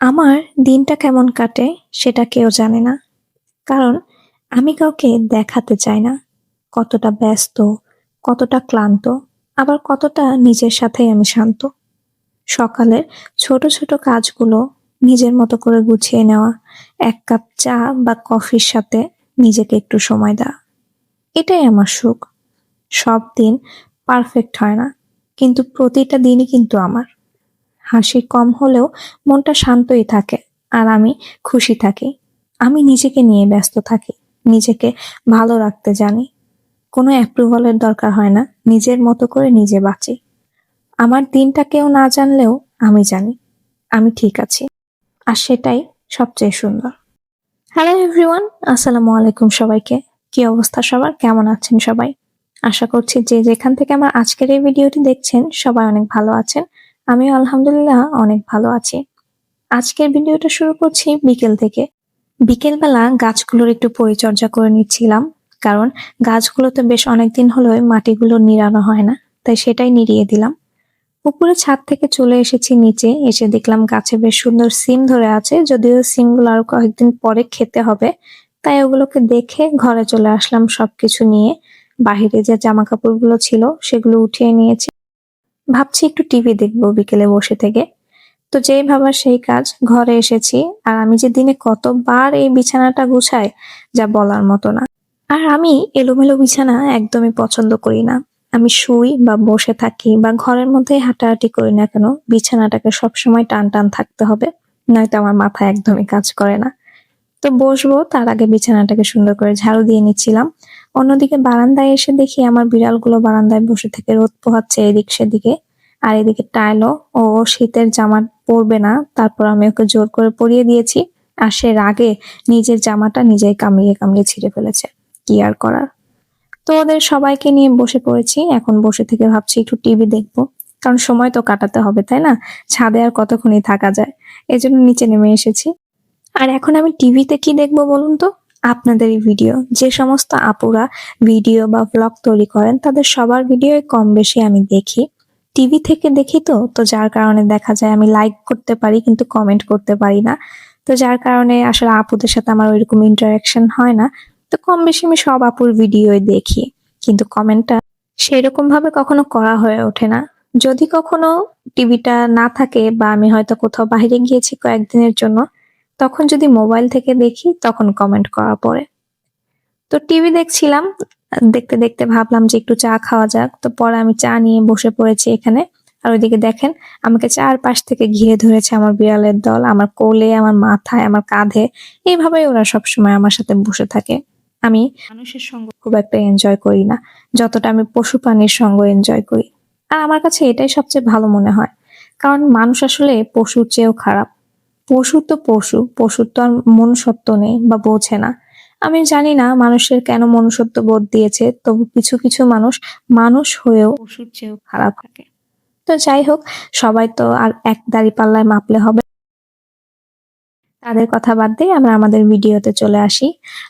আমার দিনটা কেমন কাটে সেটা কেউ জানে না। কারণ আমি কাউকে দেখাতে চাই না। কতটা ব্যস্ত, কতটা ক্লান্ত, আবার কতটা নিজের সাথেই আমি শান্ত। সকালের ছোট ছোট কাজগুলো নিজের মতো করে গুছিয়ে নেওয়া, এক কাপ চা বা কফির সাথে নিজেকে একটু সময় দেওয়া, এটাই আমার সুখ। সব দিন পারফেক্ট হয় না, কিন্তু প্রতিটা দিনই কিন্তু আমার। হাসি কম হলেও মনটা শান্তই থাকে আর আমি খুশি থাকি। আমি নিজেকে নিয়ে ব্যস্ত থাকি, নিজেকে ভালো রাখতে জানি। কোনো অ্যাপ্রুভালের দরকার হয় না, নিজের মতো করে নিজে বাঁচি। আমার দিনটা কেউ না জানলেও আমি জানি, আমি ঠিক আছি। আর সেটাই সবচেয়ে সুন্দর। হ্যালো এভরিওয়ান আসসালামু আলাইকুম সবাইকে। কি অবস্থা সবার? কেমন আছেন সবাই? আশা করছি যে যেখান থেকে আমার আজকের এই ভিডিওটি দেখছেন, সবাই অনেক ভালো আছেন। আমিও আলহামদুলিল্লাহ অনেক ভালো আছি। আজকের ভিডিওটা শুরু করছি বিকেল থেকে। বিকেলবেলা গাছগুলোর একটু পরিচর্যা করে নিচ্ছিলাম, কারণ গাছগুলোতে বেশ অনেকদিন হলো মাটিগুলো নিড়ানো হয় না, তাই সেটাই নিড়িয়ে দিলাম। উপরে ছাদ থেকে চলে এসেছি নিচে, এসে দেখলাম গাছে বেশ সুন্দর সিম ধরে আছে, যদিও সিমগুলো আরও কয়েকদিন পরে খেতে হবে, তাই ওগুলোকে দেখে ঘরে চলে আসলাম সবকিছু নিয়ে। বাহিরে যে জামা কাপড়গুলো ছিল সেগুলো উঠিয়ে নিয়েছি। ভাবছি একটু টিভি দেখব বিকেলে বসে থেকে। তো যেই ভাবার সেই কাজ, ঘরে এসেছি। আর আমি যে দিনে কতবার এই বিছানাটা গুছাই, যা বলার মতো না। আর আমি এলোমেলো বিছানা একদমই পছন্দ করি না। আমি শুই বা বসে থাকি বা ঘরের মধ্যে হাঁটাহাঁটি করি না কেন, বিছানাটাকে সবসময় টান টান থাকতে হবে, নয়তো আমার মাথা একদমই কাজ করে না। তো বসবো, তার আগে বিছানাটাকে সুন্দর করে ঝাড়ু দিয়ে নিচ্ছিলাম। অন্যদিকে বারান্দায় এসে দেখি আমার বিড়ালগুলো বারান্দায় বসে থেকে রোদ পোহাচ্ছে এদিক সেদিকে। আর এদিকে টাইলো ও শীতের জামা পরবে না, তারপর আমি ওকে জোর করে পরিয়ে দিয়েছি। আর সে রাগে নিজের জামাটা নিজেই কামড়িয়ে কামড়িয়ে ছিঁড়ে ফেলেছে। কি আর করার? তো ওদের সবাইকে নিয়ে বসে পড়েছি। এখন বসে থেকে ভাবছি একটু টিভি দেখব। কারণ সময় তো কাটাতে হবে, তাই না? ছাদে আর কতক্ষণই থাকা যায়। এজন্য নিচে নেমে এসেছি। আর এখন আমি টিভিতে কি দেখব বলুন তো? আপনাদের ভিডিও। যে সমস্ত আপুরা ভিডিও বা ব্লগ তৈরি করেন, তাদের সবার ভিডিও কম বেশি আমি দেখি। টিভি থেকে দেখি তো তো যার কারণে দেখা যায় আমি লাইক করতে পারি, কিন্তু কমেন্ট করতে পারি না। তো যার কারণে আসলে আপুদের সাথে আমার ওইরকম ইন্টারাকশন হয় না। তো কম বেশি আমি সব আপুর ভিডিওই দেখি। কিন্তু কমেন্টটা সেরকম ভাবে কখনো করা হয়ে ওঠে না। যদি কখনো টিভিটা না থাকে বা আমি হয়তো কোথাও বাইরে গিয়েছি কয়েকদিনের জন্য তখন যদি মোবাইল থেকে দেখি, তখন কমেন্ট করা পড়ে। তো টিভি দেখছিলাম, দেখতে দেখতে ভাবলাম যে একটু চা খাওয়া যাক। তো পরে আমি চা নিয়ে বসে পড়েছি এখানে। আর ওইদিকে দেখেন, আমাকে চারপাশ থেকে ঘিরে ধরেছে আমার বিড়ালের দল, আমার কোলে, আমার মাথায়, আমার কাঁধে। এইভাবেই ওরা সবসময় আমার সাথে বসে থাকে। আমি মানুষের সঙ্গে খুব একটা এনজয় করি না, যতটা আমি পশু প্রাণীর সঙ্গ এনজয় করি। আর আমার কাছে এটাই সবচেয়ে ভালো মনে হয়। কারণ মানুষ আসলে পশুর চেয়েও খারাপ। পশু তো পশু, পশুর তো আর মনুষ্যত্ব নেই বা বোঝে না। আমি জানি না মানুষের কেন মনুষ্যত্ব বোধ দিয়েছে, তবু কিছু কিছু মানুষ মানুষ হয়েও পশুর চেয়েও খারাপ থাকে। তো যাই হোক, সবাই তো আর এক দাড়ি পাল্লায় মাপলে হবে। তাদের কথা বাদ দিয়ে আমরা আমাদের ভিডিওতে চলে আসি।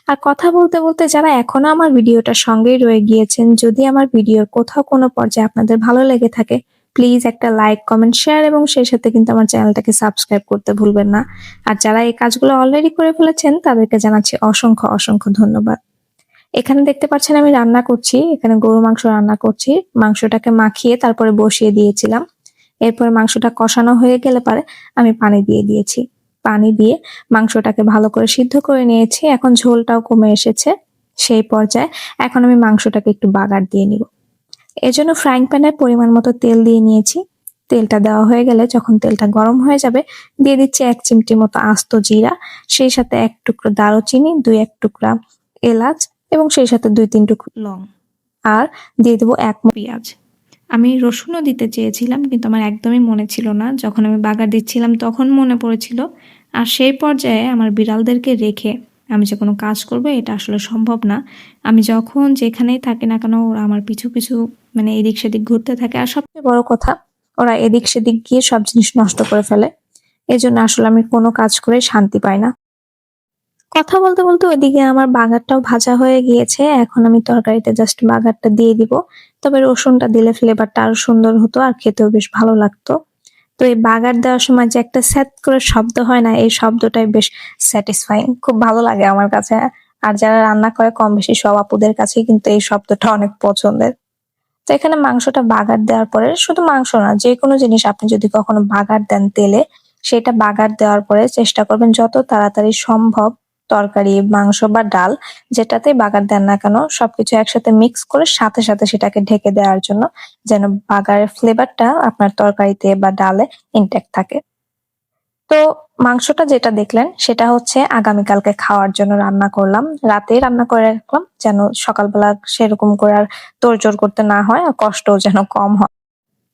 আর কথা বলতে বলতে যারা এখনও আমার ভিডিওটার সঙ্গেই রয়ে গিয়েছেন, যদি আমার ভিডিওর কোথাও কোনো পর্যায়ে আপনাদের ভালো লেগে থাকে প্লিজ একটা লাইক কমেন্ট শেয়ার এবং সেই সাথে কিন্তু আমার চ্যানেলটাকে সাবস্ক্রাইব করতে ভুলবেন না। আর যারা এই কাজগুলো অলরেডি করে ফেলেছেন, তাদেরকে জানাচ্ছি অসংখ্য অসংখ্য ধন্যবাদ। এখানে দেখতে পাচ্ছেন আমি রান্না করছি, এখানে গরু মাংস রান্না করছি। মাংসটাকে মাখিয়ে তারপরে বসিয়ে দিয়েছিলাম। এরপরে মাংসটা কষানো হয়ে গেলে পরে আমি পানি দিয়ে দিয়েছি। পানি দিয়ে মাংসটাকে ভালো করে সিদ্ধ করে নিয়েছি। এখন ঝোলটাও কমে এসেছে। সেই পর্যায়ে এখন আমি মাংসটাকে একটু বাগার দিয়ে নিব। এজন্য ফ্রাইং প্যানে পরিমাণ মতো তেল দিয়ে নিয়েছি। তেলটা দেওয়া হয়ে গেলে যখন তেলটা গরম হয়ে যাবে, দিয়ে দিচ্ছি এক চিমটি মতো আস্ত জিরা, সেই সাথে এক টুকরো দারুচিনি, দুই এক টুকরা এলাচ এবং সেই সাথে দুই তিন টুকরো লং। আর দিয়ে দেবো এক পেঁয়াজ। আমি রসুনও দিতে চেয়েছিলাম, কিন্তু আমার একদমই মনে ছিল না। যখন আমি বাগার দিচ্ছিলাম, তখন মনে পড়েছিল। আর সেই পর্যায়ে আমার বিড়ালদেরকে রেখে আমি যে কোনো কাজ করব, এটা আসলে সম্ভব না। আমি যখন যেখানেই থাকি না কেন, ওরা আমার পিছু পিছু মানে এদিক সেদিক ঘুরতে থাকে। আর সবচেয়ে বড় কথা, ওরা এদিক সেদিক গিয়ে সব জিনিস নষ্ট করে ফেলে। এই জন্য আসলে আমি কোনো কাজ করে শান্তি পাই না। কথা বলতে বলতে ওইদিকে আমার বাগারটাও ভাজা হয়ে গিয়েছে। এখন আমি তরকারিতে জাস্ট বাগারটা দিয়ে দিব। তবে রসুনটা দিলে ফ্লেভারটা আরও সুন্দর হতো আর খেতেও বেশ ভালো লাগতো। তো এই বাগার দেওয়ার সময় যে একটা স্যাট করে শব্দ হয় না, এই শব্দটাই বেশ স্যাটিসফাইং খুব ভালো লাগে আমার কাছে। আর যারা রান্না করে কম বেশি সব আপুদের কাছে কিন্তু এই শব্দটা অনেক পছন্দের। তো এখানে মাংসটা বাগার দেওয়ার পরে, শুধু মাংস না, যে কোনো জিনিস আপনি যদি কখনো বাগার দেন তেলে, সেটা বাগার দেওয়ার পরে চেষ্টা করবেন যত তাড়াতাড়ি সম্ভব তরকারি, মাংস বা ডাল যেটাতে বাগার দেন না কেন সবকিছু একসাথে মিক্স করে সাথে সাথে সেটাকে ঢেকে দেওয়ার জন্য যেন বাগারের ফ্লেভারটা আপনার তরকারিতে বা ডালে ইনটেক্ট থাকে। তো মাংসটা যেটা দেখলেন সেটা হচ্ছে আগামীকালকে খাওয়ার জন্য রান্না করলাম। রাতে রান্না করে রাখলাম যেন সকালবেলা সেরকম করে আর তোড়জোড় করতে না হয় আর কষ্টও যেন কম হয়।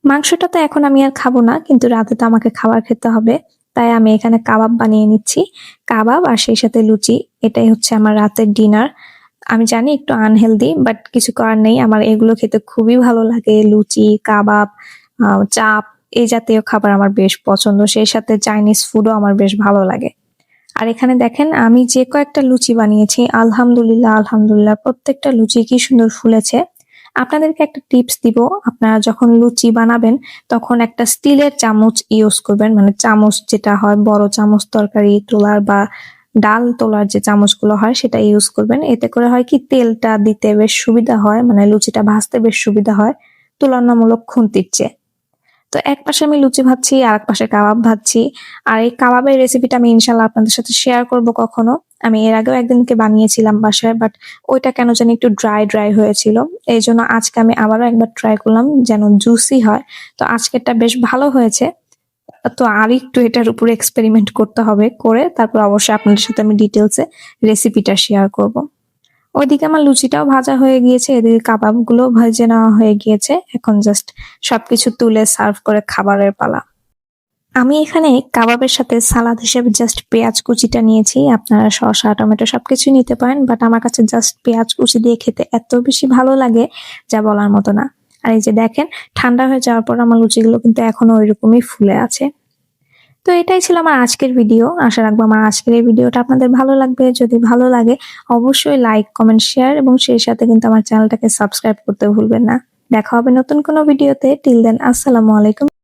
মাংসটা তো এখন আমি আর খাব না, কিন্তু রাতে তো আমাকে খাবার খেতে হবে। তাই আমি এখানে কাবাব বানিয়ে নিচ্ছি। কাবাব আর সেই সাথে লুচি, এটাই হচ্ছে আমার রাতের ডিনার। আমি জানি একটু আনহেলদি, বাট কিছু করার নেই। আমার এগুলো খেতে খুবই ভালো লাগে। লুচি, কাবাব চাপ, এই জাতীয় খাবার আমার বেশ পছন্দ। সেই সাথে চাইনিজ ফুডও আমার বেশ ভালো লাগে। আর এখানে দেখেন, আমি যে কয়েকটা লুচি বানিয়েছি, আলহামদুলিল্লাহ আলহামদুলিল্লাহ, প্রত্যেকটা লুচি কি সুন্দর ফুলেছে। আপনাদেরকে একটা টিপস দিব। আপনারা যখন লুচি বানাবেন, তখন একটা স্টিলের চামচ ইউজ করবেন। মানে চামচ যেটা হয়, বড় চামচ তরকারি তোলার বা ডাল তোলার যে চামচগুলো হয়, সেটা ইউজ করবেন। এতে করে হয় কি, তেলটা দিতে বেশ সুবিধা হয় মানে লুচিটা ভাজতে বেশ সুবিধা হয়, তুলনামূলক খুন্তির চেয়ে। তো এক পাশে আমি লুচি ভাজছি আর এক পাশে কাবাব ভাজছি। আর এই কাবাবের রেসিপিটা আমি ইনশাল্লাহ আপনাদের সাথে শেয়ার করব কখনো। আমি এর আগেও একদিনকে বানিয়েছিলাম বাসায় বাট ওইটা কেন জানি একটু ড্রাই ড্রাই হয়েছিল। এই জন্য আজকে আমি আবারও একবার ট্রাই করলাম যেন জুসি হয়। তো আজকেরটা বেশ ভালো হয়েছে। তো আর একটু এটার উপরে এক্সপেরিমেন্ট করতে হবে করে, তারপর অবশ্যই আপনাদের সাথে আমি ডিটেলসে রেসিপিটা শেয়ার করব। ওইদিকে আমার লুচিটাও ভাজা হয়ে গিয়েছে, এদিকে কাবাবগুলো ভেজে নেওয়া হয়ে গিয়েছে। এখন জাস্ট সবকিছু তুলে সার্ভ করে খাবারের পালা। আমি এখানে কাবাবের সাথে সালাদ হিসেবে জাস্ট পেঁয়াজ কুচিটা নিয়েছি। আপনারা শসা, টমেটো সবকিছু নিতে পারেন বাট আমার কাছে জাস্ট পেঁয়াজ কুচি দিয়ে খেতে এত বেশি ভালো লাগে যা বলার মতো না। আর এই যে দেখেন, ঠান্ডা হয়ে যাওয়ার পর আমার লুচিগুলো কিন্তু এখনও ওইরকমই ফুলে আছে। তো এটাই ছিল আমার আজকের ভিডিও আশা রাখব আমার আজকের এই ভিডিওটা আপনাদের ভালো লাগবে। যদি ভালো লাগে, অবশ্যই লাইক কমেন্ট শেয়ার এবং সেই সাথে কিন্তু আমার চ্যানেলটাকে সাবস্ক্রাইব করতে ভুলবেন না। দেখা হবে নতুন কোনো ভিডিওতে টিল দেন আসসালামু আলাইকুম।